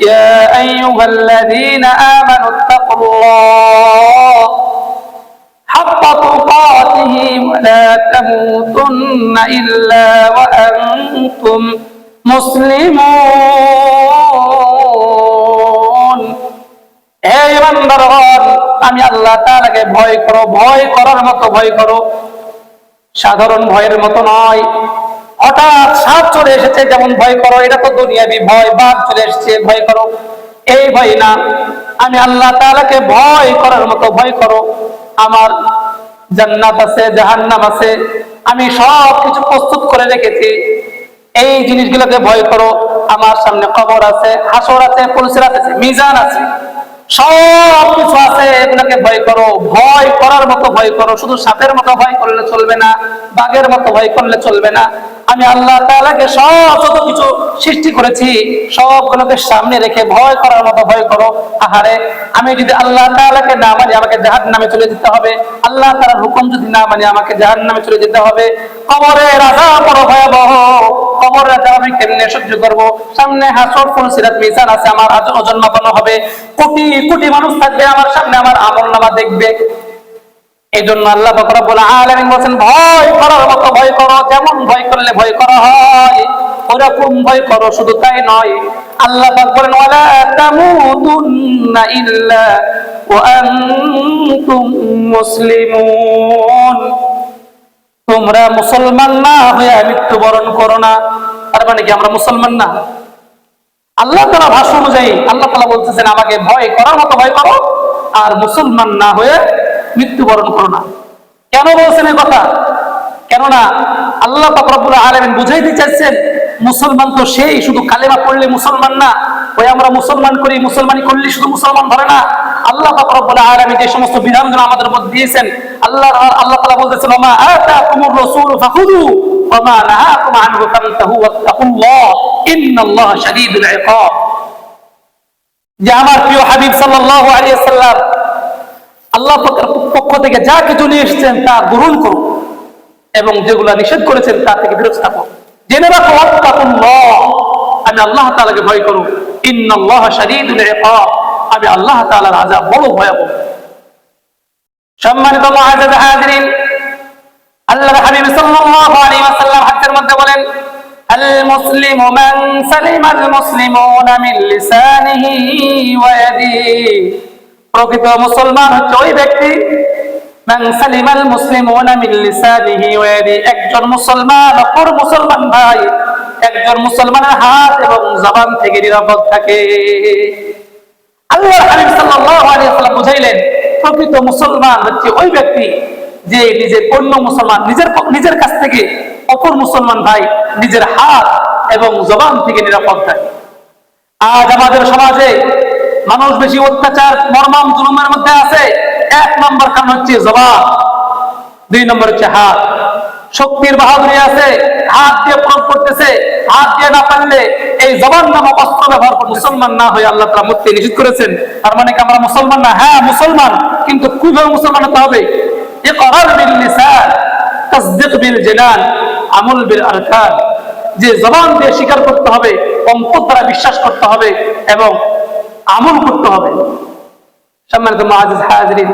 يا أيها الذين آمنوا اتقوا الله حق تقاته ولا تموتن إلا وأنتم مسلمون হে ইমানদারগণ আমি আল্লাহ তাআলাকে ভয় করো ভয় করার মতো ভয় করো সাধারণ ভয়ের মতো নয় হঠাৎ সাপ চলে এসেছে, যেমন ভয় করো, এটা তো দুনিয়াবি ভয়, বাঘ চলে এসেছে, ভয় করো। এই ভয় না, আমি আল্লাহ তাআলাকে ভয় করার মতো ভয় করো। আমার জান্নাত আছে, জাহান্নাম আছে, আমি সব কিছু প্রস্তুত করে রেখেছি। এই জিনিসগুলোকে ভয় করো। আমার সামনে কবর আছে, হাসর আছে পুলিশের আছে, মিজান আছে সব কিছু আছে, এগুলোকে ভয় করো। ভয় করার মতো ভয় করো, শুধু সাপের মতো ভয় করলে চলবে না, বাঘের মতো ভয় করলে চলবে না। আমি আল্লাহ তাআলাকে সব যত কিছু সৃষ্টি করেছি, সবগুলোকে সামনে রেখে ভয় করার মতো ভয় করো। আহারে, আমি যদি আল্লাহ তাআলাকে না মানি, আমাকে জাহান নামে চলে যেতে হবে। আল্লাহ তাআলার হুকুম যদি না মানি, আমাকে জাহান নামে চলে যেতে হবে। কবরে রাজা বড় ভয়াবহ। কবর রাজা আমি কেমনে সহ্য করব? সামনে হাসর ফুল সিরাত মিজান আছে, আমার আজ ওজন মাপানো হবে। কোটি কোটি মানুষ থাকবে আমার সামনে, আমার আমল নামা দেখবে। এই জন্য আল্লাহ বকরা বলে আলামিন বলছেন ভয় করার মতো ভয় করো, যেমন ভয় করলে ভয় করা হয়, ওরকম ভয় করো, শুধু তাই নয়। আল্লাহ পাক বলেন, ওয়ালা তামুতুন্না ইল্লা ওয়া আনতুম মুসলিমুন। তোমরা মুসলমান না হয়ে মৃত্যুবরণ করো না। তার মানে কি, আমরা মুসলমান না? আল্লাহ তালা ভাষ্য অনুযায়ী, আল্লাহ তালা বলতেছেন, আমাকে ভয় করার মতো ভয় করো, আর মুসলমান না হয়ে মৃত্যুবরণ করো না। কেন বলছেন কথা? কেননা আল্লাহ রব্বুল আলমিন বুঝাইতে চাইছেন, মুসলমান তো সেই, শুধু কালেমা পড়লে মুসলমান না, ওই আমরা মুসলমান করি, মুসলমানি করলে শুধু মুসলমান ধরে না। আল্লাহ রব্বুল আলমিন যে সমস্ত বিধানগুলো আমাদের মধ্যে দিয়েছেন, আল্লাহ আল্লাহ তালা বলতেছেন, ওমা আতাকুমুর রাসূল ফাখুযু, ওমা নাহাকুম আনহু ফান্তাহু ওয়াত্তাকুল্লাহ, ইন্নাল্লাহা শাদীদুল ইকাব যে আমার প্রিয় হাবিব সাল্লাল্লাহু আলাইহি সাল্লাম আল্লাহ পাকের পক্ষ থেকে যা কিছু নিয়ে এসছেন তা গ্রহণ করুন এবং যেগুলো নিষেধ করেছেন তা থেকে বিরত থাকুন জেনে রাখো আমি আল্লাহ তালাকে ভয় করো। আমি আল্লাহ তাআলার বড় ভয়াবহ। সম্মানিত মহাজাদ হাজিরিন, আল্লাহর হাবিব সাল্লাল্লাহু আলাইহি ওয়াসাল্লাম হাদিসের মধ্যে বলেন, আল মুসলিমু মান সালিমাল মুসলিমুনা মিন লিসানিহি ওয়া ইয়াদিহি। প্রকৃত মুসলমান হচ্ছে ওই ব্যক্তি। একজন মুসলমান, অপর মুসলমান ভাই, একজন মুসলমানের হাত এবং জবান থেকে নিরাপদ থাকে। আল্লাহর হাবিব সাল্লাল্লাহু বুঝাইলেন, প্রকৃত মুসলমান হচ্ছে ওই ব্যক্তি যে নিজের অন্য মুসলমান, নিজের নিজের কাছ থেকে অপর মুসলমান ভাই নিজের হাত এবং জবান থেকে নিরাপদ থাকে। আজ আমাদের সমাজে মানুষ বেশি অত্যাচার, মর্মাম, জুলুমের মধ্যে আছে। এক নম্বর কারণ হচ্ছে জবান। দুই নম্বর হচ্ছে হাত। শক্তির বাহাদুরি আছে। হাত দিয়ে প্রয়োগ করতেছে। হাত দিয়ে না পারলে এই জবান নামক অস্ত্র ব্যবহার করে মুসলমান না হয়ে আল্লাহ তারা মুক্তি নিষেধ করেছেন। তার মানে কি আমরা মুসলমান না? হ্যাঁ মুসলমান। কিন্তু কীভাবে মুসলমান হতে হবে। ইকরার বিল লিসান, তাসদীক বিল জিনান আমল বিল আরকান। যে জবান দিয়ে স্বীকার করতে হবে, অন্তর দ্বারা বিশ্বাস করতে হবে এবং আমল করতে হবে। সম্মানিত মাহাজিজ, হাজরিন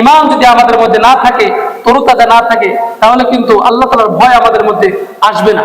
ইমান যদি আমাদের মধ্যে না থাকে, তরুতাজা না থাকে, তাহলে কিন্তু আল্লাহ তালার ভয় আমাদের মধ্যে আসবে না।